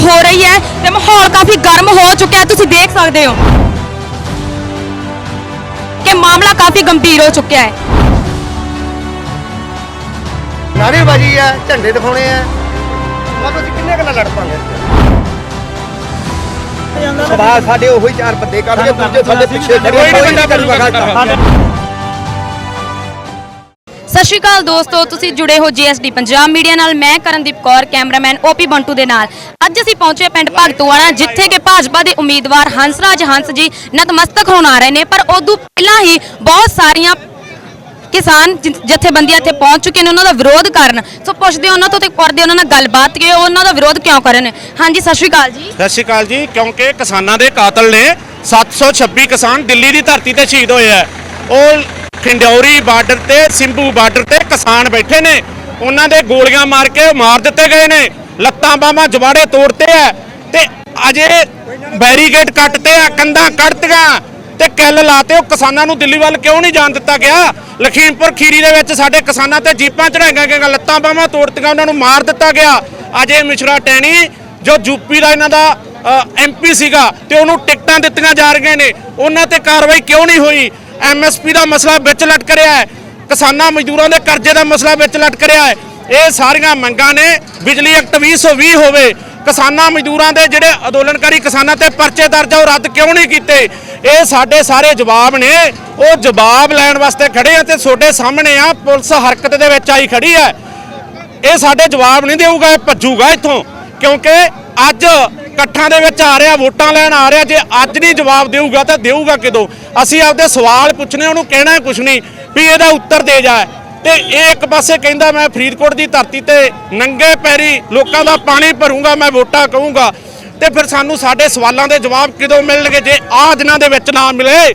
ਹੋ ਰਹੀ ਹੈ ਤੇ ਮਾਹੌਲ ਕਾਫੀ ਗਰਮ ਹੋ ਚੁੱਕਿਆ ਹੈ। ਤੁਸੀਂ ਦੇਖ ਸਕਦੇ ਹੋ ਕਿ ਮਾਮਲਾ ਕਾਫੀ ਗੰਭੀਰ ਹੋ ਚੁੱਕਿਆ ਹੈ। ਨਾਰੇਬਾਜ਼ੀ ਆ ਝੰਡੇ ਦਿਖਾਉਣੇ ਆ। ਮਤਲਬ ਅਸੀਂ ਕਿੰਨੇ ਗੱਲਾਂ ਲੜ ਪਾਂਗੇ ਸਵਾਲ ਸਾਡੇ ਉਹੀ ਚਾਰ ਬੰਦੇ ਕਰਨਗੇ ਦੂਜੇ ਸਾਡੇ ਪਿੱਛੇ ਖੜੇ ਕੋਈ ਨਹੀਂ ਕਰੂਗਾ ਸਤਿ ਸ਼੍ਰੀ ਅਕਾਲ ਦੋਸਤੋ, ਤੁਸੀਂ ਜੁੜੇ ਹੋ ਜੀਐਸਡੀ ਪੰਜਾਬ ਮੀਡੀਆ ਨਾਲ। ਮੈਂ ਕਰਨਦੀਪ ਕੌਰ, ਕੈਮਰਾਮੈਨ ਓਪੀ ਬੰਟੂ ਦੇ ਨਾਲ। ਅੱਜ ਅਸੀਂ ਪਹੁੰਚੇ ਪਿੰਡ ਭਗਤੂਆਣਾ ਜਿੱਥੇ ਕਿ ਭਾਜਪਾ ਦੇ ਉਮੀਦਵਾਰ ਹੰਸਰਾਜ ਹੰਸ ਜੀ ਨਤਮਸਤਕ ਹੋਣ ਆ ਰਹੇ ਨੇ। ਪਰ ਉਦੋਂ ਪਹਿਲਾਂ ਹੀ ਬਹੁਤ ਸਾਰੀਆਂ ਕਿਸਾਨ ਜ- ਜਥੇਬੰਦੀਆਂ ਇੱਥੇ ਪਹੁੰਚ ਚੁੱਕੇ ਨੇ। ਉਹਨਾਂ ਦਾ ਵਿਰੋਧ ਕਰਨ। ਸੋ ਪੁੱਛਦੇ ਹਾਂ ਉਹਨਾਂ ਤੋਂ ਤੇ ਕਰਦੇ ਉਹਨਾਂ ਨਾਲ ਗੱਲਬਾਤ ਕਿ ਉਹ ਉਹਨਾਂ ਦਾ ਵਿਰੋਧ ਕਿਉਂ ਕਰਨ। ਹਾਂਜੀ, ਸਤਿ ਸ਼੍ਰੀ ਅਕਾਲ ਜੀ। ਸਤਿ ਸ਼੍ਰੀ ਅਕਾਲ ਜੀ। ਕਿਉਂਕਿ ਕਿਸਾਨਾਂ ਦੇ ਕਾਤਲ ਨੇ 726 ਕਿਸਾਨ ਦਿੱਲੀ ਦੀ ਧਰਤੀ ਤੇ ਸ਼ਹੀਦ ਹੋਏ ਆ। ਉਹ ਖਿੰਡੌਰੀ ਬਾਰਡਰ ਤੇ ਸਿੰਭੂ ਬਾਰਡਰ ਤੇ ਕਿਸਾਨ ਬੈਠੇ ਨੇ। ਉਹਨਾਂ ਦੇ ਗੋਲੀਆਂ ਮਾਰ ਕੇ ਮਾਰ ਦਿੱਤੇ ਗਏ ਨੇ। ਲੱਤਾਂ ਬਾਹਾਂ ਜਵਾੜੇ ਤੋੜਤੇ ਆ। ਤੇ ਅਜੇ ਬੈਰੀਕੇਡ ਕੱਟਤੇ ਆ, ਕੰਧਾਂ ਕੱਢਤੀਆਂ ਤੇ ਕਿੱਲ ਲਾਤੇ ਉਹ ਕਿਸਾਨਾਂ ਨੂੰ ਦਿੱਲੀ ਵੱਲ ਕਿਉਂ ਨਹੀਂ ਜਾਣ ਦਿੱਤਾ ਗਿਆ? ਲਖੀਮਪੁਰ ਖੀਰੀ ਦੇ ਵਿੱਚ ਸਾਡੇ ਕਿਸਾਨਾਂ ਤੇ ਜੀਪਾਂ ਚੜਾਈਆਂ ਗਈਆਂ ਲੱਤਾਂ ਬਾਹਾਂ ਤੋੜਤੀਆਂ, ਉਹਨਾਂ ਨੂੰ ਮਾਰ ਦਿੱਤਾ ਗਿਆ। ਅਜੇ ਮਿਸ਼ਰਾ ਟੈਣੀ, ਜੋ ਯੂਪੀ ਦਾ ਇਹਨਾਂ ਦਾ ਐਮਪੀ ਸੀਗਾ, ਤੇ ਉਹਨੂੰ ਟਿਕਟਾਂ ਦਿੱਤੀਆਂ ਜਾ ਰਹੀਆਂ ਨੇ। ਉਹਨਾਂ ਤੇ ਕਾਰਵਾਈ ਕਿਉਂ ਨਹੀਂ ਹੋਈ? ਐਮਐਸਪੀ ਦਾ ਮਸਲਾ ਵਿੱਚ ਲਟਕ ਰਿਹਾ ਹੈ। ਕਿਸਾਨਾਂ ਮਜ਼ਦੂਰਾਂ ਦੇ ਕਰਜ਼ੇ ਦਾ ਮਸਲਾ ਵਿੱਚ ਲਟਕ ਰਿਹਾ ਹੈ। ਇਹ ਸਾਰੀਆਂ ਮੰਗਾਂ ਨੇ ਬਿਜਲੀ ਐਕਟ 2020 ਹੋਵੇ। ਕਿਸਾਨਾਂ ਮਜ਼ਦੂਰਾਂ ਦੇ ਜਿਹੜੇ ਅੰਦੋਲਨਕਾਰੀ ਕਿਸਾਨਾਂ ਤੇ ਪਰਚੇ ਦਰਜ ਆ, ਉਹ ਰੱਦ ਕਿਉਂ ਨਹੀਂ ਕੀਤੇ? ਇਹ ਸਾਡੇ ਸਾਰੇ ਜਵਾਬ ਨੇ। ਉਹ ਜਵਾਬ ਲੈਣ ਵਾਸਤੇ ਖੜੇ ਆ ਤੇ ਤੁਹਾਡੇ ਸਾਹਮਣੇ ਆ, ਪੁਲਿਸ ਹਰਕਤ ਦੇ ਵਿੱਚ ਆਈ ਖੜੀ ਹੈ। ਇਹ ਸਾਡੇ ਜਵਾਬ ਨਹੀਂ ਦੇਊਗਾ, ਇਹ ਭੱਜੂਗਾ ਇੱਥੋਂ। ਕਿਉਂਕਿ ਅੱਜ ਇਕੱਠਾਂ ਦੇ ਵਿੱਚ ਆ ਰਿਹਾ, ਵੋਟਾਂ ਲੈਣ ਆ ਰਿਹਾ, ਜੇ ਅੱਜ ਨਹੀਂ ਜਵਾਬ ਦੇਊਗਾ ਤਾਂ ਦੇਊਗਾ ਕਿਦੋਂ? ਅਸੀਂ ਆਪਦੇ ਸਵਾਲ ਪੁੱਛਣੇ, ਉਹਨੂੰ ਕਹਿਣਾ ਕੁਛ ਨਹੀਂ, ਵੀ ਇਹਦਾ ਉੱਤਰ ਦੇ ਜਾ। ਤੇ ਇਹ ਇੱਕ ਪਾਸੇ ਕਹਿੰਦਾ, ਮੈਂ ਫਰੀਦਕੋਟ ਦੀ ਧਰਤੀ ਤੇ ਨੰਗੇ ਪੈਰੀ ਲੋਕਾਂ ਦਾ ਪਾਣੀ ਭਰੂੰਗਾ, ਮੈਂ ਵੋਟਾਂ ਕਹੂੰਗਾ। ਤੇ ਫਿਰ ਸਾਨੂੰ ਸਾਡੇ ਸਵਾਲਾਂ ਦੇ ਜਵਾਬ ਕਿਦੋਂ ਮਿਲਣਗੇ? ਜੇ ਆਹ ਦਿਨਾਂ ਦੇ ਵਿੱਚ ਨਾ ਮਿਲੇ,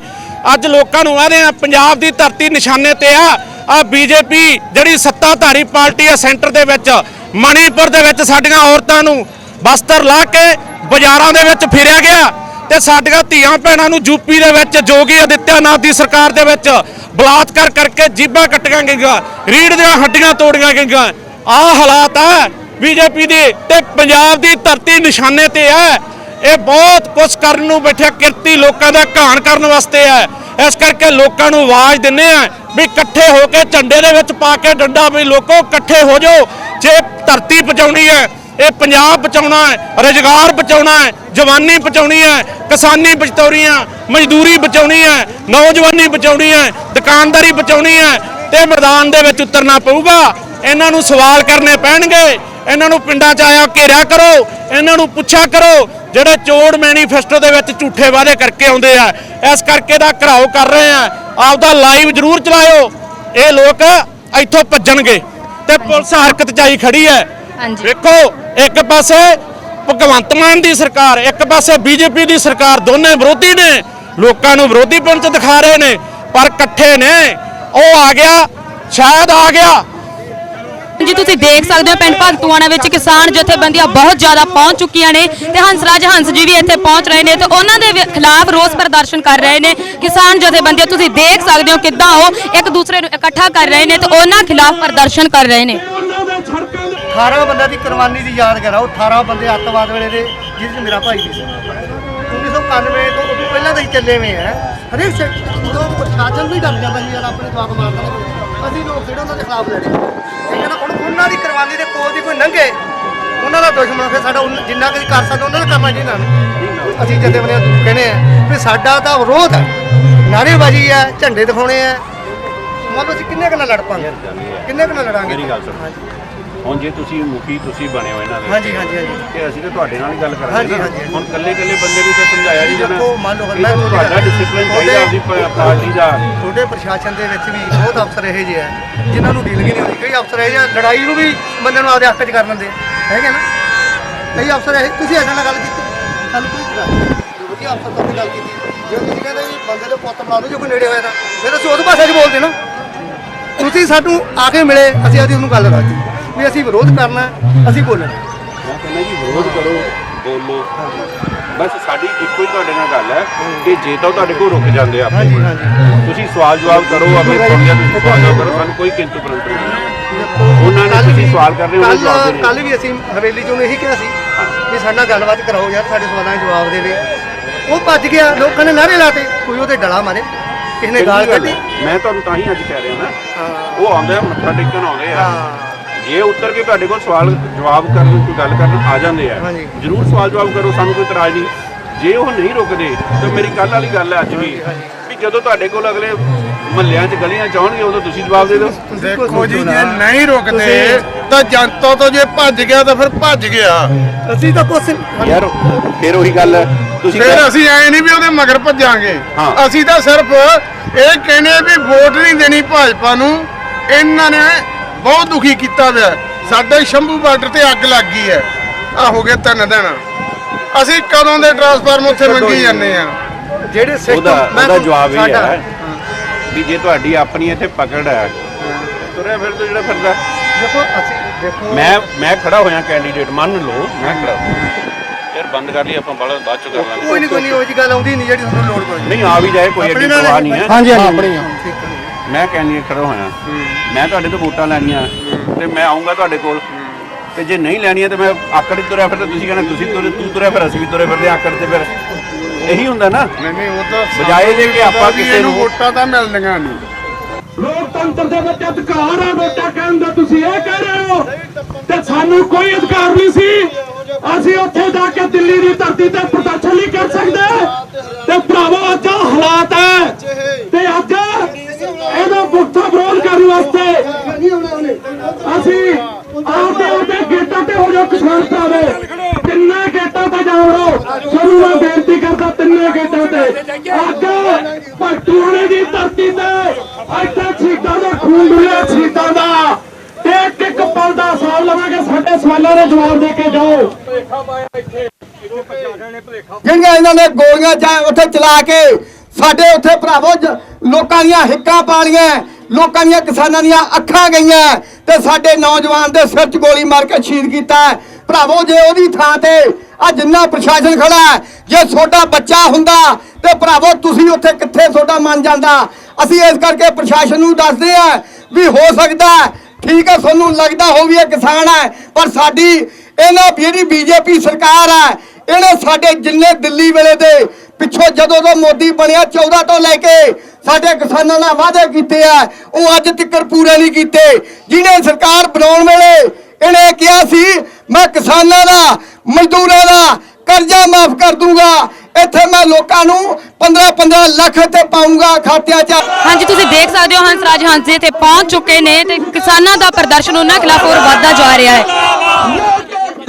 ਅੱਜ ਲੋਕਾਂ ਨੂੰ ਆਦੇ ਆ, ਪੰਜਾਬ ਦੀ ਧਰਤੀ ਨਿਸ਼ਾਨੇ ਤੇ ਆ। ਆ ਬੀਜੇਪੀ ਜਿਹੜੀ ਸੱਤਾਧਾਰੀ ਪਾਰਟੀ ਆ ਸੈਂਟਰ ਦੇ ਵਿੱਚ, ਮਣੀਪੁਰ ਦੇ ਵਿੱਚ ਸਾਡੀਆਂ ਔਰਤਾਂ ਨੂੰ ਬਸਤਰ ਲਾ ਕੇ ਬਾਜ਼ਾਰਾਂ ਦੇ ਵਿੱਚ ਫਿਰਿਆ ਗਿਆ ਤੇ ਸਾਡੀਆਂ ਧੀਆਂ ਭੈਣਾਂ ਨੂੰ ਯੂਪੀ ਦੇ ਵਿੱਚ ਜੋਗੀ ਆਦਿੱਤਿਆਨਾਥ ਦੀ ਸਰਕਾਰ ਦੇ ਵਿੱਚ ਬਲਾਤਕਾਰ ਕਰਕੇ ਜੀਬਾਂ ਕੱਟੀਆਂ ਗਈਆਂ ਰੀੜ ਦੀਆਂ ਹੱਡੀਆਂ ਤੋੜੀਆਂ ਗਈਆਂ। ਆਹ ਹਾਲਾਤ ਆ, ਬੀਜੇਪੀ ਦੇ ਤੇ ਪੰਜਾਬ ਦੀ ਧਰਤੀ ਨਿਸ਼ਾਨੇ ਤੇ ਹੈ ਇਹ ਬਹੁਤ ਕੁਝ ਕਰਨ ਨੂੰ ਬੈਠਿਆ ਕਿਰਤੀ ਲੋਕਾਂ ਦਾ ਘਾਣ ਕਰਨ ਵਾਸਤੇ ਹੈ ਇਸ ਕਰਕੇ ਲੋਕਾਂ ਨੂੰ ਆਵਾਜ਼ ਦਿੰਨੇ ਆ ਵੀ ਇਕੱਠੇ ਹੋ ਕੇ ਝੰਡੇ ਦੇ ਵਿੱਚ ਪਾ ਕੇ ਡੰਡਾ ਵੀ, ਲੋਕੋ, ਇਕੱਠੇ ਹੋ ਜਾਓ। ਜੇ ਧਰਤੀ ਬਚਾਉਣੀ ਹੈ ਇਹ ਪੰਜਾਬ ਬਚਾਉਣਾ ਹੈ, ਰੁਜ਼ਗਾਰ ਬਚਾਉਣਾ ਹੈ, ਜਵਾਨੀ ਬਚਾਉਣੀ ਹੈ, ਕਿਸਾਨੀ ਬਚਤੌਰੀਆਂ ਮਜ਼ਦੂਰੀ ਬਚਾਉਣੀ ਹੈ, ਨੌਜਵਾਨੀ ਬਚਾਉਣੀ ਹੈ, ਦੁਕਾਨਦਾਰੀ ਬਚਾਉਣੀ ਹੈ ਤੇ ਮੈਦਾਨ ਦੇ ਵਿੱਚ ਉਤਰਨਾ ਪਊਗਾ। ਇਹਨਾਂ ਨੂੰ ਸਵਾਲ ਕਰਨੇ ਪੈਣਗੇ। ਇਹਨਾਂ ਨੂੰ ਪਿੰਡਾਂ 'ਚ ਆਇਆ ਘੇਰਿਆ ਕਰੋ। ਇਹਨਾਂ ਨੂੰ ਪੁੱਛਿਆ ਕਰੋ। ਜਿਹੜੇ ਚੋੜ ਮੈਨੀਫੈਸਟੋ ਦੇ ਵਿੱਚ ਝੂਠੇ ਵਾਅਦੇ ਕਰਕੇ ਆਉਂਦੇ ਆ, ਇਸ ਕਰਕੇ ਦਾ ਘਰਾਓ ਕਰ ਰਹੇ ਆ। ਆਪਦਾ ਲਾਈਵ ਜ਼ਰੂਰ ਚਲਾਇਓ। ਇਹ ਲੋਕ ਇੱਥੋਂ ਭੱਜਣਗੇ ਤੇ ਪੁਲਿਸ ਹਰਕਤ 'ਚ ਆਈ ਖੜੀ ਹੈ। ਵੇਖੋ ਇੱਕ ਪਾਸੇ ਭਗਵੰਤ ਮਾਨ ਦੀ ਸਰਕਾਰ ਇੱਕ ਪਾਸੇ ਬੀਜੇਪੀ ਦੀ ਸਰਕਾਰ ਦੋਨੇ ਵਿਰੋਧੀ ਨੇ। ਲੋਕਾਂ ਨੂੰ ਵਿਰੋਧੀ ਪੰਚ ਦਿਖਾ ਰਹੇ ਨੇ ਪਰ ਇਕੱਠੇ ਨੇ। ਉਹ ਆ ਗਿਆ ਸ਼ਾਇਦ ਆ ਗਿਆ। ਜੀ ਤੁਸੀਂ ਦੇਖ ਸਕਦੇ ਹੋ ਪਿੰਡ ਭਗਤੂਆਣਾ ਵਿੱਚ ਕਿਸਾਨ ਜਥੇਬੰਦੀਆਂ ਬਹੁਤ ਜ਼ਿਆਦਾ ਪਹੁੰਚ ਚੁੱਕੀਆਂ ਨੇ ਤੇ ਹੰਸਰਾਜ ਹੰਸ ਜੀ ਵੀ ਇੱਥੇ ਪਹੁੰਚ ਰਹੇ ਨੇ ਤੇ ਉਹਨਾਂ ਦੇ ਖਿਲਾਫ ਰੋਸ ਪ੍ਰਦਰਸ਼ਨ ਕਰ ਰਹੇ ਨੇ। ਕਿਸਾਨ ਜਥੇਬੰਦੀਆਂ ਤੁਸੀਂ ਦੇਖ ਸਕਦੇ ਹੋ ਕਿੱਦਾਂ ਉਹ ਇੱਕ ਦੂਸਰੇ ਨੂੰ ਇਕੱਠਾ ਕਰ ਰਹੇ ਨੇ ਤੇ ਉਹਨਾਂ ਖਿਲਾਫ ਪ੍ਰਦਰਸ਼ਨ ਕਰ ਰਹੇ ਨੇ। 18 ਬੰਦਿਆਂ ਦੀ ਕੁਰਬਾਨੀ ਦੀ ਯਾਦ ਕਰਾ ਉਹ 18 ਬੰਦੇ ਅੱਤਵਾਦ ਵੇਲੇ ਦੇ ਜਿਹਦੇ 'ਚ ਮੇਰਾ ਭਾਈ ਵੀ ਸੀ 1991 ਤੋਂ ਉਦੋਂ ਪਹਿਲਾਂ ਤਾਂ ਹੀ ਚੱਲੇ ਹੋਏ ਆ। ਹਰੇਕ ਉਦੋਂ ਪ੍ਰਸ਼ਾਸਨ ਵੀ ਡਰ ਜਾਂਦਾ ਸੀ ਯਾਰ ਆਪਣੇ ਜਵਾਬ ਮਾਰਦਾ ਅਸੀਂ ਲੋਕ ਕਿਹੜਾ ਉਹਨਾਂ ਦੇ ਖਿਲਾਫ ਲੜੇ। ਇਹ ਕਹਿੰਦਾ ਹੁਣ ਉਹਨਾਂ ਦੀ ਕੁਰਬਾਨੀ ਦੇ ਕੋਲ ਦੀ ਕੋਈ ਲੰਘੇ ਉਹਨਾਂ ਦਾ ਦੁਸ਼ਮਣ ਫਿਰ ਸਾਡਾ ਜਿੰਨਾ ਕੁ ਕਰ ਸਕਦੇ ਉਹਨਾਂ ਦਾ ਕਰਨਾ ਚਾਹੀਦਾ ਨਾ ਅਸੀਂ ਜਦੇ ਬਣੇ ਕਹਿੰਦੇ ਆ ਵੀ ਸਾਡਾ ਤਾਂ ਵਿਰੋਧ ਹੈ। ਨਾਰੇਬਾਜ਼ੀ ਹੈ ਝੰਡੇ ਦਿਖਾਉਣੇ ਆ ਮਤਲਬ ਅਸੀਂ ਕਿੰਨੇ ਕੁ ਨਾਲ ਲੜ ਪਾਂਗੇ? ਕਿੰਨੇ ਕੁ ਨਾਲ ਲੜਾਂਗੇ? ਮੇਰੀ ਗੱਲ ਸੁਣੋ। ਹੁਣ ਜੇ ਤੁਸੀਂ ਮੁਖੀ ਤੁਸੀਂ ਬਣੇ ਹੋ ਇਹਨਾਂ ਦੇ ਹਾਂਜੀ ਹਾਂਜੀ ਹਾਂਜੀ। ਤੇ ਅਸੀਂ ਤਾਂ ਤੁਹਾਡੇ ਨਾਲ ਹੀ ਗੱਲ ਹਾਂਜੀ, ਕਰਾਂਗੇ ਨਾ। ਹਾਂਜੀ, ਹਾਂਜੀ। ਹੁਣ ਕੱਲੇ ਕੱਲੇ ਬੰਦੇ ਨੂੰ ਤਾਂ ਸਮਝਾਇਆ ਨਹੀਂ ਜਾਣਾ। ਦੇਖੋ, ਮੰਨ ਲਓ ਮੈਂ ਤਾਂ ਤੁਹਾਡਾ ਡਿਸਪਲਿਨ ਚਾਹੀਦਾ ਆਪਦੀ ਪ- ਪਾਰਟੀ ਦਾ। ਛੋਟੇ ਪ੍ਰਸ਼ਾਸਨ ਦੇ ਵਿੱਚ ਵੀ ਬਹੁਤ ਅਫਸਰ ਇਹੋ ਜਿਹੇ ਆ ਜਿਨ੍ਹਾਂ ਨੂੰ ਡੀਲਿੰਗ ਨਹੀਂ ਹੁੰਦੀ ਕਈ ਅਫਸਰ ਇਹੋ ਜਿਹੇ ਆ, ਲੜਾਈ ਨੂੰ ਵੀ ਬੰਦੇ ਨੂੰ ਆਪਦੇ ਹੱਕ 'ਚ ਕਰ ਲੈਂਦੇ ਆ। ਹੈਗੇ ਨਾ? ਕਈ ਅਫਸਰ ਇਹ ਤੁਸੀਂ ਇਹਨਾਂ ਨਾਲ ਗੱਲ ਕੀਤੀ। ਸਾਨੂੰ ਕੋਈ ਇਤਰਾਜ਼ ਨਹੀਂ। ਵਧੀਆ ਅਫਸਰ ਤੋਂ ਗੱਲ ਕੀਤੀ। ਜੇ ਤੁਸੀਂ ਕਹਿੰਦੇ ਵੀ ਬੰਦੇ ਦੇ ਪੁੱਤ ਬਣਾ ਦਿਓ ਜੋ ਕੋਈ ਨੇੜੇ ਹੋਇਆ ਤਾਂ ਫਿਰ ਅਸੀਂ ਉਹਦੇ ਭਾਸ਼ਾ 'ਚ ਬੋਲਦੇ ਨਾ। ਤੁਸੀਂ ਸਾਨੂੰ ਆ ਕੇ ਮਿਲੇ ਅਸੀਂ ਆਦੀ ਤੁਹਾਨੂੰ ਗੱਲ ਦੱਸਦੀ। ਵੀ ਅਸੀਂ ਵਿਰੋਧ ਕਰਨਾ ਅਸੀਂ ਬੋਲਣਾ। ਮੈਂ ਕਹਿੰਦਾ ਜੀ ਵਿਰੋਧ ਕਰੋ ਬੋਲੋ। ਬਸ ਸਾਡੀ ਇੱਕੋ ਹੀ ਤੁਹਾਡੇ ਨਾਲ ਗੱਲ ਹੈ ਕਿ ਜੇ ਤਾਂ ਉਹ ਤੁਹਾਡੇ ਕੋਲ ਰੁਕ ਜਾਂਦੇ ਆ। ਹਾਂਜੀ, ਹਾਂਜੀ। ਤੁਸੀਂ ਸਵਾਲ ਜਵਾਬ ਕਰੋ ਆਪਣੇ ਸੁਣਦੇ ਤੁਸੀਂ ਸਵਾਲ ਜਵਾਬ ਕਰੋ ਸਾਨੂੰ ਕੋਈ ਕਿੰਤੂ ਪਰੰਤੂ ਨਹੀਂ ਉਹਨਾਂ ਨੇ ਤੁਸੀਂ ਸਵਾਲ ਕਰ ਰਹੇ ਹੋ, ਜਵਾਬ ਦੇਣੇ। ਕੱਲ ਵੀ ਅਸੀਂ ਹਵੇਲੀ 'ਚ ਇਹੀ ਕਿਹਾ ਸੀ ਵੀ ਸਾਡੇ ਨਾਲ ਗੱਲਬਾਤ ਕਰਾਓ ਯਾਰ ਸਾਡੇ ਸਵਾਲਾਂ ਦੇ ਜਵਾਬ ਦੇਵੇ ਉਹ ਭੱਜ ਗਿਆ ਲੋਕਾਂ ਨੇ ਨਾਰੇ ਲਾਤੇ ਕੋਈ ਉਹਦੇ ਡਲਾ ਮਾਰੇ ਕਿਸੇ ਨੇ ਗਾਲ ਕੱਢੀ। ਮੈਂ ਤੁਹਾਨੂੰ ਤਾਂ ਹੀ ਅੱਜ ਕਹਿ ਰਿਹਾ ਨਾ। ਉਹ ਆਉਂਦੇ ਆ ਮੱਥਾ ਟੇਕਣ ਆਉਂਦੇ ਆ। ਜੇ ਉੱਤਰ ਕੇ ਤੁਹਾਡੇ ਕੋਲ ਸਵਾਲ ਜਵਾਬ ਕਰਨ ਕੋਈ ਗੱਲ ਕਰਨ ਆ ਜਾਂਦੇ ਆ। ਜਰੂਰ ਸਵਾਲ ਜਵਾਬ ਕਰੋ ਸਾਨੂੰ ਕੋਈ ਇਤਰਾਜ਼ ਨਹੀਂ। ਜੇ ਉਹ ਨਹੀਂ ਰੁਕਦੇ ਤਾਂ ਮੇਰੀ ਕੱਲ ਵਾਲੀ ਗੱਲ ਹੈ ਅੱਜ ਵੀ। ਵੀ ਜਦੋਂ ਤੁਹਾਡੇ ਕੋਲ ਅਗਲੇ ਮਹੱਲਿਆਂ 'ਚ ਗਲੀਆਂ 'ਚ ਆਉਣਗੇ ਉਦੋਂ ਤੁਸੀਂ ਜਵਾਬ ਦੇ ਦਿਓ। ਦੇਖੋ ਜੀ ਜੇ ਨਹੀਂ ਰੁਕਦੇ ਤਾਂ ਜਨਤਾ ਤੋਂ ਜੇ ਭੱਜ ਗਿਆ ਤਾਂ ਫਿਰ ਭੱਜ ਗਿਆ। ਅਸੀਂ ਤਾਂ ਕੁਛ ਯਾਰ ਫਿਰ ਉਹੀ ਗੱਲ ਹੈ। ਤੁਸੀਂ ਫਿਰ ਅਸੀਂ ਐ ਨਹੀਂ ਵੀ ਉਹਦੇ ਮਗਰ ਭੱਜਾਂਗੇ। ਅਸੀਂ ਤਾਂ ਸਿਰਫ ਇਹ ਕਹਿੰਦੇ ਵੀ ਵੋਟ ਨਹੀਂ ਦੇਣੀ ਭਾਜਪਾ ਨੂੰ। ਇਹਨਾਂ ਨੇ ਬਹੁਤ ਦੁਖੀ ਕੀਤਾ ਹੋਇਆ ਸਾਡੇ ਸ਼ੰਭੂ ਬਾਰਡਰ ਤੇ ਅੱਗ ਲੱਗ ਗਈ ਹੈ। ਆ ਹੋ ਗਏ ਤਿੰਨ ਦਿਨ ਅਸੀਂ ਕਦੋਂ ਦੇ ਟਰਾਂਸਫਾਰਮ ਉੱਥੇ ਮੰਗੀ ਜਾਂਦੇ ਆ ਜਿਹੜੇ ਸਿੱਖ ਉਹਦਾ ਮੈਂ ਉਹਦਾ ਜਵਾਬ ਇਹ ਹੈ ਵੀ ਜੇ ਤੁਹਾਡੀ ਆਪਣੀ ਇੱਥੇ ਪਕੜ ਹੈ ਤੁਰਿਆ ਫਿਰ ਤੋਂ ਜਿਹੜਾ ਫਿਰਦਾ। ਦੇਖੋ ਅਸੀਂ ਦੇਖੋ ਮੈਂ ਮੈਂ ਖੜਾ ਹੋਇਆ ਕੈਂਡੀਡੇਟ ਮੰਨ ਲਓ ਮੈਂ ਖੜਾ ਯਾਰ ਬੰਦ ਕਰ ਲਈ ਆਪਾਂ ਬਾਅਦ ਬਾਅਦ ਚ ਕਰ ਲਾਂਗੇ। ਕੋਈ ਨਹੀਂ ਕੋਈ ਨਹੀਂ ਉਹ ਜੀ ਗੱਲ ਆਉਂਦੀ ਨਹੀਂ ਜਿਹੜੀ ਤੁਹਾਨੂੰ ਲੋੜ ਕੋਈ ਨਹੀਂ ਆ ਵੀ ਜਾਏ ਕੋਈ ਆਪਣੀ ਐਡੀ ਪਰਵਾਹ ਨਹੀਂ ਹੈ। ਹਾਂਜੀ ਹਾਂਜੀ। ਆਪਣੀਆਂ ਮੈਂ ਕੈਂਡੀਡੇਟ ਖੜਾ ਹੋਇਆ। ਮੈਂ ਤੁਹਾਡੇ ਤੋਂ ਵੋਟਾਂ ਲੈਣੀਆਂ ਤੇ ਮੈਂ ਆਉਂਗਾ ਤੁਹਾਡੇ ਕੋਲ। ਤੇ ਜੇ ਨਹੀਂ ਲੈਣੀਆਂ ਤੇ ਮੈਂ ਆਕੜ ਹੀ ਤੁਰਿਆ ਫਿਰ ਤੇ ਤੁਸੀਂ ਕਹਿੰਦੇ ਤੁਸੀਂ ਤੁਰੇ ਤੂੰ ਤੁਰਿਆ ਫਿਰ ਅਸੀਂ ਵੀ ਤੁਰੇ ਫਿਰਦੇ ਆਕੜ ਤੇ ਫਿਰ। ਇਹੀ ਹੁੰਦਾ ਨਾ। ਨਹੀਂ ਨਹੀਂ ਉਹ ਤਾਂ ਬਜਾਏ ਜੇ ਕਿ ਆਪਾਂ ਕਿਸੇ ਨੂੰ- ਵੋਟਾਂ ਤਾਂ ਮਿਲਣੀਆਂ ਨਹੀਂ। ਲੋਕਤੰਤਰ ਦੇ ਵਿੱਚ ਅਧਿਕਾਰ ਹੈ ਵੋਟਾਂ ਕਹਿਣ ਦਾ ਤੁਸੀਂ ਇਹ ਕਹਿ ਰਹੇ ਹੋ ਤੇ ਸਾਨੂੰ ਕੋਈ ਅਧਿਕਾਰ ਨਹੀਂ ਸੀ। ਅਸੀਂ ਉੱਥੇ ਜਾ ਕੇ ਦਿੱਲੀ ਦੀ ਧਰਤੀ ਤੇ ਪ੍ਰਦਰਸ਼ਨ ਨਹੀਂ ਕਰ ਸਕਦੇ। ਤੇ ਭਰਾਵੋ ਅੱਜ ਹਾਲਾਤ ਹੈ। ਤੇ ਅੱਜ ਇਹਦਾ ਪੁਖਤਾ ਵਿਰੋਧ ਕਰਨ ਵਾਸਤੇ ਅਸੀਂ ਆਪਦੇ ਆਪਦੇ ਗੇਟਾਂ ਤੇ ਹੋ ਜਾਓ ਕਿਸਾਨ ਭਰਾਵੇ। ਤਿੰਨੇ ਗੇਟਾਂ ਤੇ ਜਾਓ ਸਾਨੂੰ ਮੈਂ ਬੇਨਤੀ ਕਰਦਾ ਤਿੰਨੇ ਗੇਟਾਂ ਤੇ। ਅੱਜ ਭਗਤੂਆਣੇ ਦੀ ਧਰਤੀ ਤੇ। ਇੱਥੇ ਸ਼ਹੀਦਾਂ ਦਾ ਖੂਨ ਡੁੱਲਿਆ ਸ਼ਹੀਦਾਂ ਦਾ। ਇੱਕ ਇੱਕ ਪਲ ਦਾ ਹਿਸਾਬ ਲਵਾਂਗੇ। ਸਾਡੇ ਸਵਾਲਾਂ ਦੇ ਜਵਾਬ ਦੇ ਕੇ ਜਾਓ। ਜਿਹੜੀਆਂ ਇਹਨਾਂ ਨੇ ਗੋਲੀਆਂ ਚਾ ਉੱਥੇ ਚਲਾ ਕੇ ਸਾਡੇ ਉੱਥੇ ਭਰਾਵੋ ਲੋਕਾਂ ਦੀਆਂ ਹਿੱਕਾਂ ਪਾਲੀਆਂ ਲੋਕਾਂ ਦੀਆਂ ਕਿਸਾਨਾਂ ਦੀਆਂ ਅੱਖਾਂ ਗਈਆਂ ਤੇ ਸਾਡੇ ਨੌਜਵਾਨ ਦੇ ਸਿਰ 'ਚ ਗੋਲੀ ਮਾਰ ਕੇ ਸ਼ਹੀਦ ਕੀਤਾ ਭਰਾਵੋ, ਜੇ ਉਹਦੀ ਥਾਂ ਤੇ ਆ ਜਿੰਨਾ ਪ੍ਰਸ਼ਾਸਨ ਖੜਾ ਜੇ ਛੋਟਾ ਬੱਚਾ ਹੁੰਦਾ ਤੇ ਭਰਾਵੋ, ਤੁਸੀਂ ਉੱਥੇ ਕਿੱਥੇ ਛੋਟਾ ਮੰਨ ਜਾਂਦਾ? ਅਸੀਂ ਇਸ ਕਰਕੇ ਪ੍ਰਸ਼ਾਸਨ ਨੂੰ ਦੱਸਦੇ ਆ ਵੀ ਹੋ ਸਕਦਾ ਠੀਕ ਹੈ, ਤੁਹਾਨੂੰ ਲੱਗਦਾ ਹੋ ਵੀ ਇਹ ਕਿਸਾਨ ਹੈ, ਪਰ ਸਾਡੀ ਇਹਨਾਂ ਜਿਹੜੀ ਬੀਜੇਪੀ ਸਰਕਾਰ ਹੈ, ਇਹਨੇ ਸਾਡੇ ਜਿੰਨੇ ਦਿੱਲੀ ਵੇਲੇ ਦੇ ਪਿੱਛੋਂ ਜਦੋਂ ਤੋਂ ਮੋਦੀ ਬਣਿਆ 14 ਤੋਂ ਲੈ ਕੇ ਸਾਡੇ ਕਿਸਾਨਾਂ ਨਾਲ ਵਾਅਦੇ ਕੀਤੇ ਆ, ਉਹ ਅੱਜ ਤੱਕ ਪੂਰੇ ਨਹੀਂ ਕੀਤੇ। ਜਿਹਨੇ ਸਰਕਾਰ ਬਣਾਉਣ ਵੇਲੇ ਇਹਨੇ ਕਿਹਾ ਸੀ, ਮੈਂ ਕਿਸਾਨਾਂ ਦਾ, ਮਜ਼ਦੂਰਾਂ ਦਾ ਕਰਜ਼ਾ ਮਾਫ ਕਰ ਦੂੰਗਾ। ਇੱਥੇ ਮੈਂ ਲੋਕਾਂ ਨੂੰ 15 15 ਲੱਖ ਤੇ ਪਾਉਂਗਾ ਖਾਤਿਆਂ 'ਚ। ਹਾਂਜੀ, ਤੁਸੀਂ ਦੇਖ ਸਕਦੇ ਹੋ ਹੰਸਰਾਜ ਹੰਸ ਜੀ ਇੱਥੇ ਪਹੁੰਚ ਚੁੱਕੇ ਨੇ ਤੇ ਕਿਸਾਨਾਂ ਦਾ ਪ੍ਰਦਰਸ਼ਨ ਉਹਨਾਂ ਖਿਲਾਫ ਹੋਰ ਵੱਧਦਾ ਜਾ ਰਿਹਾ ਹੈ।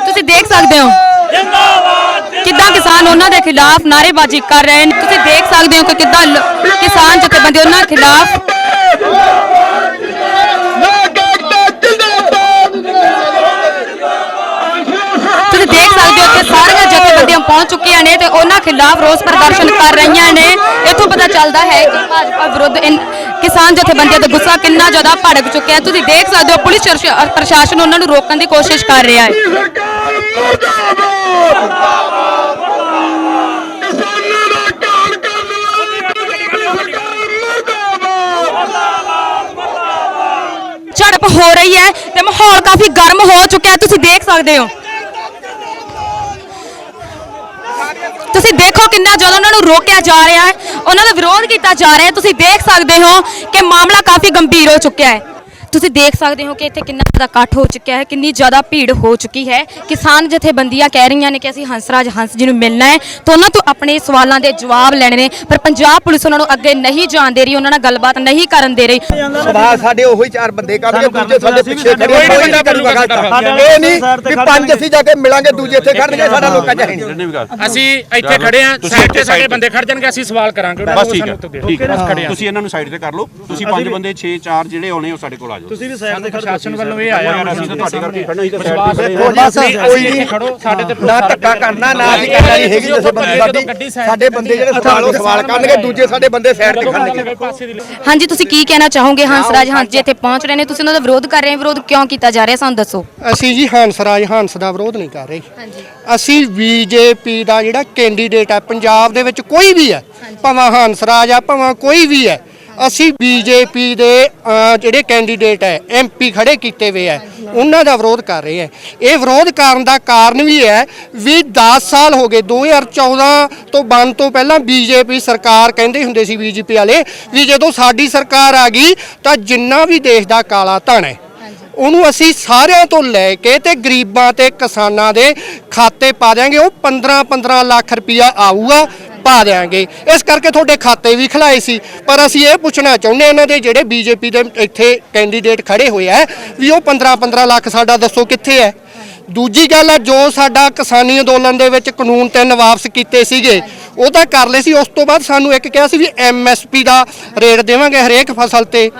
ਤੁਸੀਂ ਦੇਖ ਸਕਦੇ ਹੋ। ਕਿੱਦਾਂ ਕਿਸਾਨ ਉਹਨਾਂ ਦੇ ਖਿਲਾਫ ਨਾਅਰੇਬਾਜ਼ੀ ਕਰ ਰਹੇ ਨੇ? ਤੁਸੀਂ ਦੇਖ ਸਕਦੇ ਹੋ ਕਿ ਕਿੱਦਾਂ ਲ- ਕਿਸਾਨ ਜਥੇਬੰਦੀ ਉਹਨਾਂ ਖਿਲਾਫ ਤੁਸੀਂ ਦੇਖ ਸਕਦੇ ਹੋ ਕਿ ਸਾਰੀਆਂ ਜਥੇਬੰਦੀਆਂ ਪਹੁੰਚ ਚੁੱਕੀਆਂ ਨੇ ਤੇ ਉਹਨਾਂ ਖਿਲਾਫ ਰੋਸ ਪ੍ਰਦਰਸ਼ਨ ਕਰ ਰਹੀਆਂ ਨੇ। ਇੱਥੋਂ ਪਤਾ ਚੱਲਦਾ ਹੈ ਕਿ ਭਾਜਪਾ ਵਿਰੁੱਧ ਇਨ- ਕਿਸਾਨ ਜਥੇਬੰਦੀਆਂ ਦਾ ਗੁੱਸਾ ਕਿੰਨਾ ਜ਼ਿਆਦਾ ਭੜਕ ਚੁੱਕਿਆ ਹੈ। ਤੁਸੀਂ ਦੇਖ ਸਕਦੇ ਹੋ ਪੁਲਿਸ ਸ਼ਰ- ਪ੍ਰਸ਼ਾਸਨ ਉਹਨਾਂ ਨੂੰ ਰੋਕਣ ਦੀ ਕੋਸ਼ਿਸ਼ ਕਰ ਰਿਹਾ ਹੈ। ਝੜਪ ਹੋ ਰਹੀ ਹੈ ਤੇ ਮਾਹੌਲ ਕਾਫੀ ਗਰਮ ਹੋ ਚੁੱਕਿਆ ਤੁਸੀਂ ਦੇਖ ਸਕਦੇ ਹੋ। ਤੁਸੀਂ ਦੇਖੋ ਕਿੰਨਾ ਜਦੋਂ ਉਹਨਾਂ ਨੂੰ ਰੋਕਿਆ ਜਾ ਰਿਹਾ ਹੈ। ਉਹਨਾਂ ਦਾ ਵਿਰੋਧ ਕੀਤਾ ਜਾ ਰਿਹਾ ਹੈ। ਤੁਸੀਂ ਦੇਖ ਸਕਦੇ ਹੋ ਕਿ ਮਾਮਲਾ ਕਾਫੀ ਗੰਭੀਰ ਹੋ ਚੁੱਕਿਆ ਹੈ। ਤੁਸੀਂ ਦੇਖ ਸਕਦੇ ਹੋ ਕਿ ਇੱਥੇ ਕਿੰਨਾ ਜ਼ਿਆਦਾ ਇਕੱਠ ਹੋ ਚੁੱਕਿਆ ਹੈ ਕਿੰਨੀ ਜ਼ਿਆਦਾ ਭੀੜ ਹੋ ਚੁੱਕੀ ਹੈ। ਕਿਸਾਨ ਜਥੇਬੰਦੀਆਂ ਕਹਿ ਰਹੀਆਂ ਨੇ ਕਿ ਅਸੀਂ ਹੰਸਰਾਜ ਹੰਸ ਜੀ ਨੂੰ ਮਿਲਣਾ ਹੈ। ਤਾਂ ਉਹਨਾਂ ਤੋਂ ਆਪਣੇ ਸਵਾਲਾਂ ਦੇ ਜਵਾਬ ਲੈਣੇ ਨੇ ਪਰ ਪੰਜਾਬ ਪੁਲਿਸ ਉਹਨਾਂ ਨੂੰ ਅੱਗੇ ਨਹੀਂ ਜਾਣ ਦੇ ਰਹੀ ਉਹਨਾਂ ਨਾਲ ਗੱਲਬਾਤ ਨਹੀਂ ਕਰਨ ਦੇ ਰਹੀ। ਸਵਾਲ ਸਾਡੇ ਉਹੀ ਚਾਰ ਬੰਦੇ ਕਰਨਗੇ ਦੂਜੇ ਸਾਡੇ ਪਿੱਛੇ ਖੜੇ ਕੋਈ ਨਹੀਂ ਕਰੂਗਾ ਇਹ ਨਹੀਂ ਵੀ ਪੰਜ ਅਸੀਂ ਜਾ ਕੇ ਮਿਲਾਂਗੇ ਦੂਜੇ ਇੱਥੇ ਖੜਨਗੇ ਸਾਡਾ ਲੋਕਾਂ ਚ ਹੈ ਨਹੀਂ। ਇਹਨੇ ਵੀ ਗੱਲ ਅਸੀਂ ਇੱਥੇ ਖੜੇ ਆ ਸਾਈਡ ਤੇ ਸਾਡੇ ਬੰਦੇ ਖੜ ਜਾਣਗੇ ਅਸੀਂ ਸਵਾਲ ਕਰਾਂਗੇ ਉਹਨਾਂ ਬਸ ਨੂੰ ਠੀਕ ਹੈ ਤੁਸੀਂ ਇਹਨਾਂ ਨੂੰ ਸਾਈਡ ਤੇ ਕਰ ਲਓ ਤੁਸੀਂ ਪੰਜ ਬੰਦੇ 6 4 ਜਿਹੜੇ ਆਉਣੇ ਉਹ ਸਾਡੇ ਕੋਲ ਆ ਜਾਓ। ਤੁਸੀਂ ਵੀ ਸਾਨੂੰ ਪ੍ਰਸ਼ਾਸਨ ਵੱਲੋਂ ਇਹ ਆਇਆ ਹੋਣਾ ਅਸੀਂ ਤਾਂ ਤੁਹਾਡੇ ਕਰਕੇ ਖੜਨਾ ਹੀ ਤਾਂ ਸਾਈਡ ਤੇ ਖੜੋ ਸਾਡੇ ਤੇ ਨਾ ਧੱਕਾ ਕਰਨਾ ਨਾ ਅਸੀਂ ਕਰਨਾ। ਨਹੀਂ ਹੈਗੀ ਜਿਵੇਂ ਬੰਦੇ ਸਾਡੀ ਸਾਡੇ ਬੰਦੇ ਜਿਹੜੇ ਸਵਾਲ ਉਹ ਸਵਾਲ ਕਰਨਗੇ ਦੂਜੇ ਸਾਡੇ ਬੰਦੇ ਸਾਈਡ ਤੇ ਖੜਨਗੇ ਹਾਂਜੀ ਤੁਸੀਂ ਕੀ ਕਹਿਣਾ ਚਾਹੋਗੇ? ਹੰਸਰਾਜ ਹੰਸ ਜੀ ਇੱਥੇ ਪਹੁੰਚ ਰਹੇ ਨੇ ਤੁਸੀਂ ਉਹਨਾਂ ਦਾ ਵਿਰੋਧ ਕਰ ਰਹੇ ਹੋ ਵਿਰੋਧ ਕਿਉਂ ਕੀਤਾ ਜਾ ਰਿਹਾ? ਸਾਨੂੰ ਦੱਸੋ। ਅਸੀਂ ਜੀ ਹੰਸਰਾਜ ਹੰਸ ਦਾ ਵਿਰੋਧ ਨਹੀਂ ਕਰ ਰਹੇ। ਹਾਂਜੀ। ਅਸੀਂ ਬੀਜੇਪੀ ਦਾ ਜਿਹੜਾ ਕੈਂਡੀਡੇਟ ਹੈ ਪੰਜਾਬ ਦੇ ਵਿੱਚ ਕੋਈ ਵੀ ਹੈ ਭਾਵੇਂ ਹੰਸਰਾਜ ਆ ਭਾਵੇਂ ਕੋਈ ਵੀ ਹੈ ਅਸੀਂ ਬੀਜੇਪੀ ਦੇ ਜਿਹੜੇ ਕੈਂਡੀਡੇਟ ਹੈ ਐਮਪੀ ਖੜੇ ਕੀਤੇ ਹੋਏ ਹੈ, ਉਹਨਾਂ ਦਾ ਵਿਰੋਧ ਕਰ ਰਹੇ ਹੈ। ਇਹ ਵਿਰੋਧ ਕਰਨ ਦਾ ਕਾਰਨ ਵੀ ਹੈ ਵੀ 10 ਸਾਲ ਹੋ ਗਏ 2014 ਤੋਂ ਬਣ ਤੋਂ ਪਹਿਲਾਂ ਬੀਜੇਪੀ ਸਰਕਾਰ ਕਹਿੰਦੇ ਹੁੰਦੇ ਸੀ ਬੀਜੇਪੀ ਵਾਲੇ ਵੀ ਜਦੋਂ ਸਾਡੀ ਸਰਕਾਰ ਆ ਗਈ ਤਾਂ ਜਿੰਨਾ ਵੀ ਦੇਸ਼ ਦਾ ਕਾਲਾ ਧਨ ਹੈ, ਉਹਨੂੰ ਅਸੀਂ ਸਾਰਿਆਂ ਤੋਂ ਲੈ ਕੇ ਤੇ ਗਰੀਬਾਂ ਤੇ ਕਿਸਾਨਾਂ ਦੇ ਖਾਤੇ ਪਾ ਦਿਆਂਗੇ, ਉਹ 15 15 ਲੱਖ ਰੁਪਇਆ ਆਊਗਾ ਪਾ ਦਿਆਂਗੇ। ਇਸ ਕਰਕੇ ਤੁਹਾਡੇ ਖਾਤੇ ਵੀ ਖਿਲਾਏ ਸੀ। ਪਰ ਅਸੀਂ ਇਹ ਪੁੱਛਣਾ ਚਾਹੁੰਦੇ ਹਾਂ ਇਹਨਾਂ ਦੇ ਜਿਹੜੇ ਬੀਜੇਪੀ ਦੇ ਇੱਥੇ ਕੈਂਡੀਡੇਟ ਖੜੇ ਹੋਏ ਆ, ਵੀ ਉਹ 15 15 ਲੱਖ ਸਾਡਾ ਦੱਸੋ ਕਿੱਥੇ ਹੈ? ਦੂਜੀ ਗੱਲ ਹੈ, ਜੋ ਸਾਡਾ ਕਿਸਾਨੀ ਅੰਦੋਲਨ ਦੇ ਵਿੱਚ ਕਾਨੂੰਨ ਤਿੰਨ ਵਾਪਸ ਕੀਤੇ ਸੀਗੇ, ਉਹ ਤਾਂ ਕਰ ਲਏ ਸੀ। ਉਸ ਤੋਂ ਬਾਅਦ ਸਾਨੂੰ ਇੱਕ ਕਿਹਾ ਸੀ ਵੀ ਐਮਐਸਪੀ ਦਾ ਰੇਟ ਦੇਵਾਂਗੇ ਹਰੇਕ ਫਸਲ ਤੇ।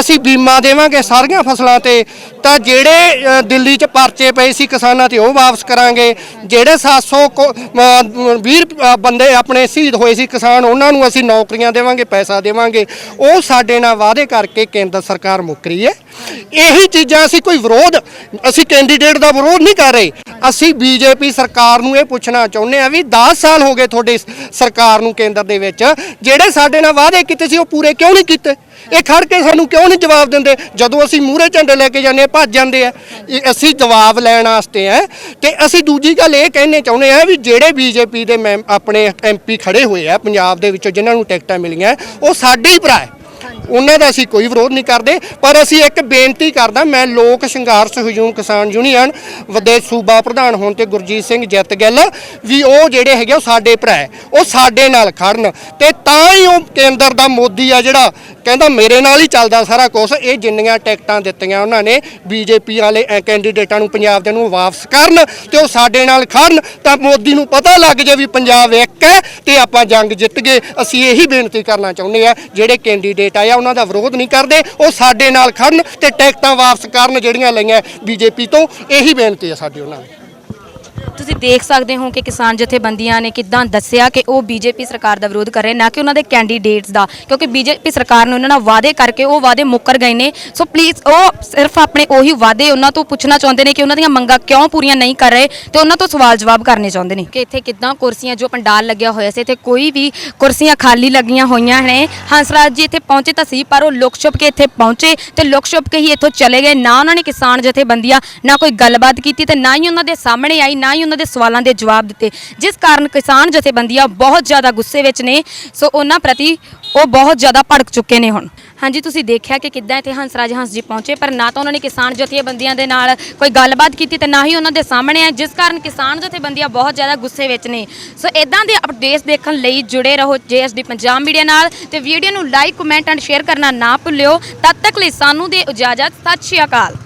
ਅਸੀਂ ਬੀਮਾ ਦੇਵਾਂਗੇ ਸਾਰੀਆਂ ਫਸਲਾਂ ਤੇ ਤਾਂ ਜਿਹੜੇ ਅ, ਦਿੱਲੀ 'ਚ ਪਰਚੇ ਪਏ ਸੀ ਕਿਸਾਨਾਂ ਤੇ ਉਹ ਵਾਪਸ ਕਰਾਂਗੇ। ਜਿਹੜੇ 700 ਕੋ- ਅ, 20 ਅ, ਬੰਦੇ ਆਪਣੇ ਸ਼ਹੀਦ ਹੋਏ ਸੀ ਕਿਸਾਨ ਉਹਨਾਂ ਨੂੰ ਅਸੀਂ ਨੌਕਰੀਆਂ ਦੇਵਾਂਗੇ ਪੈਸਾ ਦੇਵਾਂਗੇ। ਉਹ ਸਾਡੇ ਨਾਲ ਵਾਅਦੇ ਕਰਕੇ ਕੇਂਦਰ ਸਰਕਾਰ ਮੁੱਕ ਰਹੀ ਹੈ। ਇਹੀ ਚੀਜ਼ਾਂ ਅਸੀਂ ਕੋਈ ਵਿਰੋਧ ਅਸੀਂ ਕੈਂਡੀਡੇਟ ਦਾ ਵਿਰੋਧ ਨਹੀਂ ਕਰ ਰਹੇ। ਅਸੀਂ ਬੀਜੇਪੀ ਸਰਕਾਰ ਨੂੰ ਇਹ ਪੁੱਛਣਾ ਚਾਹੁੰਦੇ ਆ ਵੀ 10 ਸਾਲ ਹੋ ਗਏ ਤੁਹਾਡੇ ਸ- ਸਰਕਾਰ ਨੂੰ ਕੇਂਦਰ ਦੇ ਵਿੱਚ। ਜਿਹੜੇ ਸਾਡੇ ਨਾਲ ਵਾਅਦੇ ਕੀਤੇ ਸੀ ਉਹ ਪੂਰੇ ਕਿਉਂ ਨਹੀਂ ਕੀਤੇ? ਇਹ ਖੜ ਕੇ ਸਾਨੂੰ ਕਿਉਂ ਨਹੀਂ ਜਵਾਬ ਦਿੰਦੇ? ਜਦੋਂ ਅਸੀਂ ਮੂਹਰੇ ਝੰਡੇ ਲੈ ਕੇ ਜਾਂਦੇ ਹਾਂ, ਭੱਜ ਜਾਂਦੇ ਆ। ਇਹ ਅਸੀਂ ਜਵਾਬ ਲੈਣ ਵਾਸਤੇ ਆ। ਤੇ ਅਸੀਂ ਦੂਜੀ ਗੱਲ ਇਹ ਕਹਿਣੇ ਚਾਹੁੰਦੇ ਆ ਵੀ ਜਿਹੜੇ ਬੀਜੇਪੀ ਦੇ ਮੈਂਬ- ਆਪਣੇ ਐਮਪੀ ਖੜੇ ਹੋਏ ਆ, ਪੰਜਾਬ ਦੇ ਵਿੱਚੋਂ ਜਿਨ੍ਹਾਂ ਨੂੰ ਟਿਕਟਾਂ ਮਿਲੀਆਂ, ਉਹ ਸਾਡੇ ਹੀ ਭਰਾ ਹੈ। ਉਹਨਾਂ ਦਾ ਅਸੀਂ ਕੋਈ ਵਿਰੋਧ ਨਹੀਂ ਕਰਦੇ ਪਰ ਅਸੀਂ ਇੱਕ ਬੇਨਤੀ ਕਰਦਾ ਮੈਂ ਲੋਕ ਸੰਘਰਸ਼ ਹਜੂਮ ਕਿਸਾਨ ਯੂਨੀਅਨ ਵਿਦੇਸ਼ ਸੂਬਾ ਪ੍ਰਧਾਨ ਹੋਣ ਤੇ ਗੁਰਜੀਤ ਸਿੰਘ ਜਿੱਤ ਗਿੱਲ ਵੀ ਉਹ ਜਿਹੜੇ ਹੈਗੇ ਉਹ ਸਾਡੇ ਭਰਾ ਉਹ ਸਾਡੇ ਨਾਲ ਖੜਨ ਤੇ ਤਾਂ ਹੀ ਉਹ ਕੇਂਦਰ ਦਾ ਮੋਦੀ ਆ ਜਿਹੜਾ ਕਹਿੰਦਾ ਮੇਰੇ ਨਾਲ ਹੀ ਚੱਲਦਾ ਸਾਰਾ ਕੁਝ ਇਹ ਜਿੰਨੀਆਂ ਟਿਕਟਾਂ ਦਿੱਤੀਆਂ ਉਹਨਾਂ ਨੇ ਬੀਜੇਪੀ ਵਾਲੇ ਅ, ਕੈਂਡੀਡੇਟਾਂ ਨੂੰ ਪੰਜਾਬ ਦੇ ਨੂੰ ਵਾਪਸ ਕਰਨ ਤੇ ਉਹ ਸਾਡੇ ਨਾਲ ਖੜਨ ਤਾਂ ਮੋਦੀ ਨੂੰ ਪਤਾ ਲੱਗ ਜੇ ਵੀ ਪੰਜਾਬ ਇੱਕ ਹੈ ਤੇ ਆਪਾਂ ਜੰਗ ਜਿੱਤ ਗਏ। ਅਸੀਂ ਇਹੀ ਬੇਨਤੀ ਕਰਨਾ ਚਾਹੁੰਦੇ ਆ ਜਿਹੜੇ ਕੈਂਡੀਡੇਟ ਆਇਆ ਉਹਨਾਂ ਦਾ ਵਿਰੋਧ ਨਹੀਂ ਕਰਦੇ। ਉਹ ਸਾਡੇ ਨਾਲ ਖੜਨ ਤੇ ਟਿਕਟਾਂ ਵਾਪਸ ਕਰਨ ਜਿਹੜੀਆਂ ਲਈਆਂ ਬੀਜੇਪੀ ਤੋਂ। ਇਹੀ ਬੇਨਤੀ ਹੈ ਸਾਡੀ ਉਹਨਾਂ ਨੂੰ। ਤੁਸੀਂ ਦੇਖ ਸਕਦੇ ਹੋ ਕਿ ਕਿਸਾਨ ਜਥੇਬੰਦੀਆਂ ਨੇ ਕਿਦਾਂ ਦੱਸਿਆ ਕਿ ਉਹ ਬੀਜੇਪੀ ਸਰਕਾਰ ਦਾ ਵਿਰੋਧ ਕਰ ਰਹੇ, ਨਾ ਕਿ ਉਹਨਾਂ ਦੇ ਕੈਂਡੀਡੇਟਸ ਦਾ, ਕਿਉਂਕਿ ਬੀਜੇਪੀ ਸਰਕਾਰ ਨੇ ਉਹਨਾਂ ਨਾਲ ਵਾਅਦੇ ਕਰਕੇ ਉਹ ਵਾਅਦੇ ਮੁੱਕਰ ਗਏ ਨੇ। ਸੋ ਪਲੀਜ਼ ਉਹ ਸਿਰਫ ਆਪਣੇ ਉਹੀ ਵਾਅਦੇ ਉਹਨਾਂ ਤੋਂ ਪੁੱਛਣਾ ਚਾਹੁੰਦੇ ਨੇ ਕਿ ਉਹਨਾਂ ਦੀਆਂ ਮੰਗਾਂ ਕਿਉਂ ਪੂਰੀਆਂ ਨਹੀਂ ਕਰ ਰਹੇ ਤੇ ਉਹਨਾਂ ਤੋਂ ਸਵਾਲ ਜਵਾਬ ਕਰਨੇ ਚਾਹੁੰਦੇ ਨੇ। ਕਿ ਇੱਥੇ ਕਿਦਾਂ ਕੁਰਸੀਆਂ, ਜੋ ਪੰਡਾਲ ਲੱਗਿਆ ਹੋਇਆ ਸੀ, ਇੱਥੇ ਕੋਈ ਵੀ ਕੁਰਸੀਆਂ ਖਾਲੀ ਲੱਗੀਆਂ ਹੋਈਆਂ ਨੇ। ਹੰਸਰਾਜ ਜੀ ਇੱਥੇ ਪਹੁੰਚੇ ਤਾਂ ਸੀ, ਪਰ ਉਹ ਲੁਕ ਛੁਪ ਕੇ ਇੱਥੇ ਪਹੁੰਚੇ ਤੇ ਲੁਕ ਛੁਪ ਕੇ ਹੀ ਇੱਥੋਂ ਚਲੇ ਗਏ। ਨਾ ਉਹਨਾਂ ਨੇ ਕਿਸਾਨ ਜਥੇਬੰਦੀਆਂ ਨਾ ਕੋਈ ਗੱਲਬਾਤ ਕੀਤੀ ਤੇ ਨਾ ਹੀ ਉਹਨਾਂ ਦੇ ਸਾਹਮਣੇ ਆਈ, ਨਾ ਹੀ ਉਹਨਾਂ ਦੇ ਸਵਾਲਾਂ ਦੇ ਜਵਾਬ ਦਿੱਤੇ। ਜਿਸ ਕਾਰਨ ਕਿਸਾਨ ਜਥੇਬੰਦੀਆਂ ਬਹੁਤ ਜ਼ਿਆਦਾ ਗੁੱਸੇ ਵਿੱਚ ਨੇ, ਸੋ ਉਹਨਾਂ ਪ੍ਰਤੀ ਉਹ ਬਹੁਤ ਜ਼ਿਆਦਾ ਭੜਕ ਚੁੱਕੇ ਨੇ ਹੁਣ। ਹਾਂਜੀ, ਤੁਸੀਂ ਦੇਖਿਆ ਕਿ ਕਿੱਦਾਂ ਇੱਥੇ ਹੰਸਰਾਜ ਹੰਸ ਜੀ ਪਹੁੰਚੇ, ਪਰ ਨਾ ਤਾਂ ਉਹਨਾਂ ਨੇ ਕਿਸਾਨ ਜਥੇਬੰਦੀਆਂ ਦੇ ਨਾਲ ਕੋਈ ਗੱਲਬਾਤ ਕੀਤੀ ਤੇ ਨਾ ਹੀ ਉਹਨਾਂ ਦੇ ਸਾਹਮਣੇ ਹੈ ਜਿਸ ਕਾਰਨ ਕਿਸਾਨ ਜਥੇਬੰਦੀਆਂ ਬਹੁਤ ਜ਼ਿਆਦਾ ਗੁੱਸੇ ਵਿੱਚ ਨੇ। ਸੋ ਇਦਾਂ ਦੇ ਅਪਡੇਟਸ ਦੇਖਣ ਲਈ ਜੁੜੇ ਰਹੋ ਜੇਐਸਡੀ ਪੰਜਾਬ ਮੀਡੀਆ ਨਾਲ ਤੇ ਵੀਡੀਓ ਨੂੰ ਲਾਈਕ, ਕਮੈਂਟ ਐਂਡ ਸ਼ੇਅਰ ਕਰਨਾ ਨਾ ਭੁੱਲਿਓ। ਤਦ ਤੱਕ ਲਈ ਸਾਨੂੰ ਦੇ ਇਜਾਜ਼ਤ। ਸਤਿ ਸ਼੍ਰੀ ਅਕਾਲ।